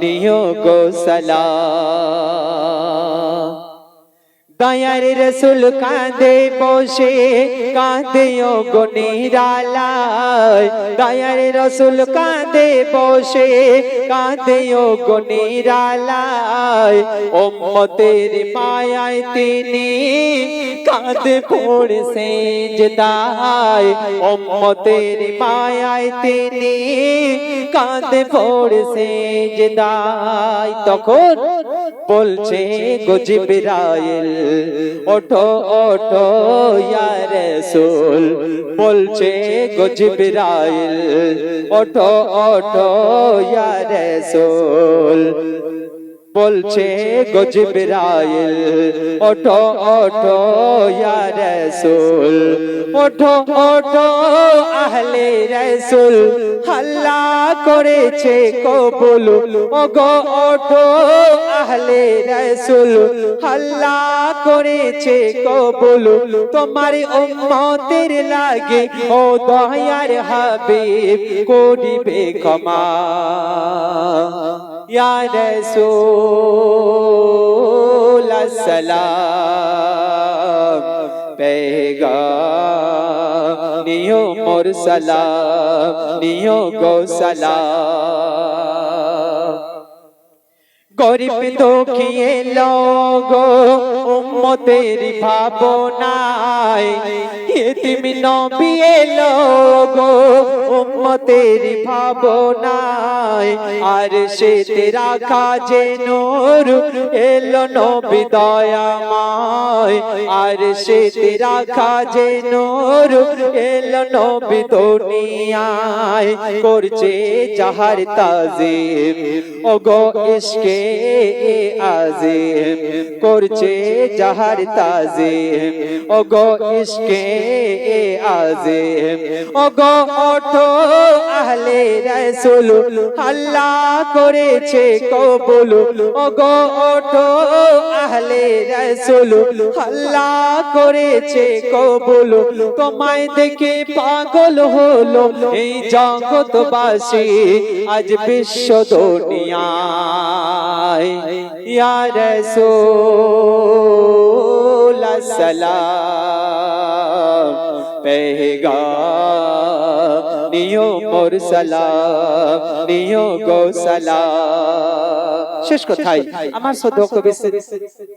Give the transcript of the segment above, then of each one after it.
নিও গো সালাম দয়ার রসুল কাঁদে বসে, কাঁদে ও গনিরালায় দয়ার রসুল কাঁদে বসে, কাঁদে ও গনিরালায় ওম্মতের মায়ায় তিনি কাঁদে পড়ছে জদায় ওম্মতের মায়ায় তিনি কাঁদে পড়ছে জদায় তখন বলছে গজিবরাইল ওঠো ওঠো ইয়া রাসূল। বলছে গজিবরাইল ওঠো ওঠো ইয়া রাসূল। বলছে গজিবরাইল ওঠো ওঠো, ইয়া রাসূল, ওঠো ওঠো, আহলে রাসূল, হাল্লা করেছে কবুল, ওগো, ওঠো, আহলে রাসূল, হাল্লা করেছে কবুল, তোমার উম্মতের লাগে, ও দয়ার হাবিব, করিবে ক্ষমা। ইয়া রাসূল আসসালাম, পেগাম, নিও মোর সালাম, নিও গো সালাম। গরিব দুঃখিয়ে লোগো উম্মতের ভাবনায় এতিম নবী এলো গো উম্মতের ভাবনায়। আর সে তেরা কাজে নূর এলো নবী দয়াময়। আর সে তেরা কাজে নূর এলো নবী দুনিয়ায়। করছে জাহার তাজিম ওগো ইশকে আজিম। করছে জাহার তাজিম ওগো ইশকে আজিম। ওগো ওঠো আহলে রাসূল আল্লাহ করেছে কবুল। ওগো ওঠো আহলে রাসূল আল্লাহ করেছে কবুল। তোমায় দেখে পাগল হলো এই জগৎবাসী আজ বিশ্ব দুনিয়ায়। ইয়া রাসূল সালাম সালাম শেষ কথাই আমার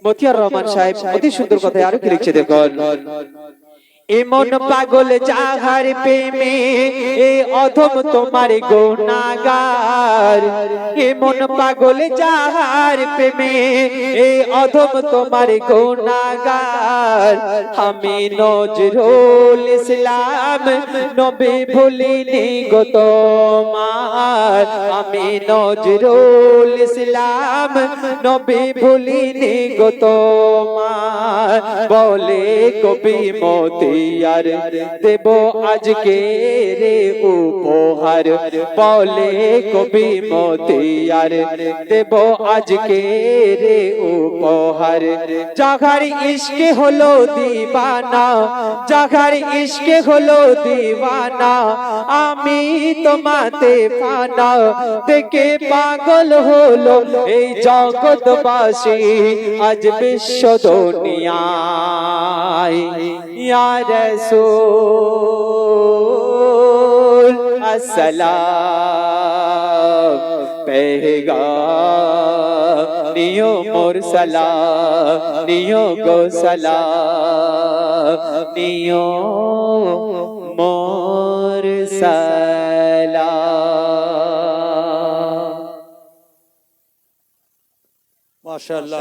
মতিয়ার রহমান সাহেব অতি সুন্দর কথায় আরও কি লিখছে দেখুন। এমন পাগল যাহার প্রেমে এ অধম তোমার গোনাগার এমন পাগল যাহার প্রেমে এ অধম তোমার গোনাগার আমি নজরুল ইসলাম, নবী ভুলিনি গো তোমার। আমি নজরুল ইসলাম, নবী ভুলিনি গো তোমার। বলে কবি মতি আর দেব আজকে রে উপহার। বলে কবি মতিয়ার, দেব আজকে রে উপহার। জাগার ইশকে হলো দিবানা। জাগার ইশকে হলো দিবানা। আমি তোমাতে ফানা দেখে পাগল হলো এই জগৎবাসী আজ বিশ্ব দুনিয়ায়। ইয়া রাসূল পেগা নিও মোর সালাম নিও গো সালাম নিও মোর সালাম মাশাআল্লাহ।